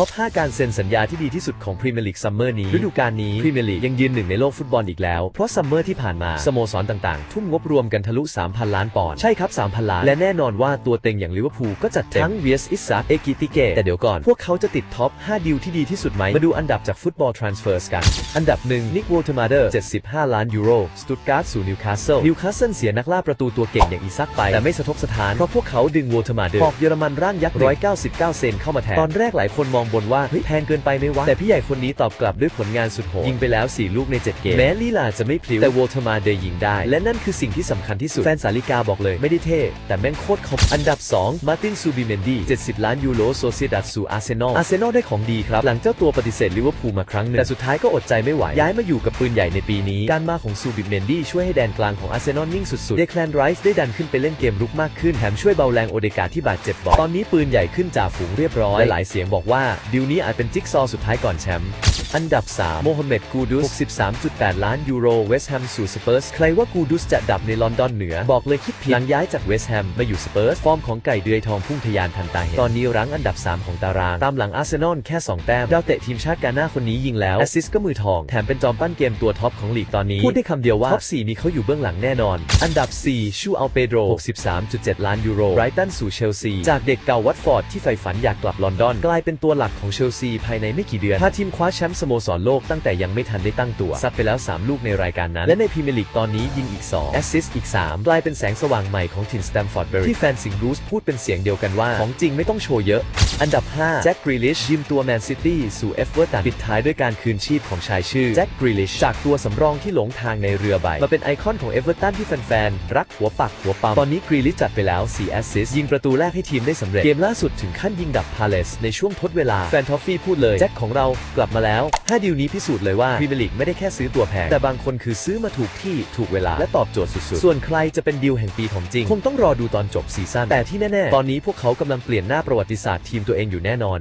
ท็อป 5 การเซ็นสัญญาที่ดีที่สุดของพรีเมียร์ลีกซัมเมอร์นี้ฤดูกาลนี้พรีเมียร์ลีกยังยืนหนึ่งในโลกฟุตบอลอีกแล้ว เพราะซัมเมอร์ที่ผ่านมาสโมสรต่างๆ ทุ่มงบรวมกันทะลุ 3,000 ล้านปอนด์ใช่ครับ 3,000 ล้าน และแน่นอนว่าตัวเต็งอย่างลิเวอร์พูลก็จัดเต็มทั้งเวียสอิสซาเอกิติเกแต่เดี๋ยวก่อน พวกเขาจะติดท็อป 5ดิวที่ดีที่สุดไหมมาดูอันดับจากฟุตบอลทรานสเฟอร์สกันอันดับหนึ่งนิกวอเทอร์มาเดอร์75 ล้านยูโรสตุตการ์ดสู่นิวคาสเซิลนิวคาสเซิลเสียนักล่าประตูตัวเก่งอย่างอีซักไปแต่ไม่สะทกสถานเพราะพวกเขาดึงวอเทอร์มาเดอร์หอกเยอรมันร่างยักษ์199 เซนเข้ามาแทนตอนแรกหลายคนมองบนว่าเฮ้ยแพงเกินไปไหมวะ แต่พี่ใหญ่คนนี้ตอบกลับด้วยผลงานสุดโหดยิงไปแล้ว 4 ลูกใน 7 เกม แม้ลีลาจะไม่พลิ้ว แต่วอเทอร์มาเดอร์ยิงได้ และนั่นคือสิ่งที่สำคัญที่สุด แฟนสาลิกาบอกเลยไม่ได้เท่ แต่แม่งโคตรคมอันดับ 2 มาร์ตินซูบิเมนดี70 ล้านยูโรโซเซียดัดสู่อาร์เซนอลอาร์เซนอลได้ของดีครับหลังเจ้าตัวปฏิเสธลิเวอร์พูลมาครั้งหนึ่งแต่สุดท้ายก็อดใจไม่ไหวย้ายมาอยู่กับปืนใหญ่ในปีนี้ การมาของซูบิเมนดีช่วยให้แดนกลางของอาร์เซนอลนิ่งสุดๆเดคลนไรส์ได้ดันขึ้นไปเล่นเกมรุกมากขึ้นแถมช่วยเบาแรงโอเดกาที่บาดเจ็บบอยตอนนี้ปืนใหญ่ขึ้นจ่าฝูงเรียบร้อยหลายเสียงบอกว่าดิวนี้อาจเป็นจิ๊กซอว์สุดท้ายก่อนแชมป์ อันดับ 3 โมฮัมเหม็ดกูดุส63.8 ล้านยูโร เวสต์แฮมสู่สเปอร์ส ใครว่ากูดุสจะดับในลอนดอนเหนือ บอกเลยคิดผิดหลังย้ายจากเวสต์แฮมมาอยู่สเปอร์ส ฟอร์มของไก่เดือยทองพุ่งทะยานทันตาเห็น ตอนนี้รั้งอันดับ 3 ของตาราง ตามหลังอาร์เซนอลแค่ 2 แต้ม ดาวเตะทีมชาติกาหน้าคนนี้ยิงแล้ว แอสซิสก็มือทอง แถมเป็นจอมปั้นเกมตัวท็อปของลีกตอนนี้ พูดได้คำเดียวว่าท็อป4นี้เขาอยู่เบื้องหลังแน่นอน อันดับ 4 ชูอัลเปโดร63.7 ล้านยูโร ไรตันสู่เชลซี จากเด็กเก่าวัตฟอร์ดที่ใฝ่ฝันอยากกลับลอนดอน กลายเป็นตัวหลักของเชลซีภายในไม่กี่เดือนพาทีมคว้าแชมป์สโมสรโลกตั้งแต่ยังไม่ทันได้ตั้งตัว ซัดไปแล้ว 3 ลูกในรายการนั้น และในพรีเมียร์ลีกตอนนี้ยิงอีก 2 แอสซิสต์อีก 3 กลายเป็นแสงสว่างใหม่ของทีมสแตมฟอร์ดเบอร์ที่แฟนสิงห์บรูซพูดเป็นเสียงเดียวกันว่า ของจริงไม่ต้องโชว์เยอะ อันดับ 5 แจ็คกรีลิชยืมตัวแมนซิตี้สู่เอฟเวอร์ตันปิดท้ายด้วยการคืนชีพของชายชื่อแจ็คกรีลิชจากตัวสำรองที่หลงทางในเรือใบมาเป็นไอคอนของเอเวอร์ตันที่แฟนๆรักหัวปักหัวปั๊มตอนนี้กรีลิชจัดไปแล้ว4แอสซิสต์ยิงประตูแรกให้ทีมได้สำเร็จเกมล่าสุดถึงขั้นยิงดับพาเลสในช่วงทดเวลาแฟนทอฟฟี่พูดเลยแจ็คของเรากลับมาแล้ว5 ดีลนี้พิสูจน์เลยว่าพรีเมียร์ลีกไม่ได้แค่ซื้อตัวแพง แต่บางคนคือซื้อมาถูกที่ถูกเวลาและตอบโจทย์สุดๆ ส่วนใครจะเป็นดีลแห่งปีของจริง คงต้องรอดูตอนจบซีซั่นแต่ที่แน่ๆ ตอนนี้พวกเขากำลังเปลี่ยนหน้าประวัติศาสตร์ทีมตัวเองอยู่แน่นอน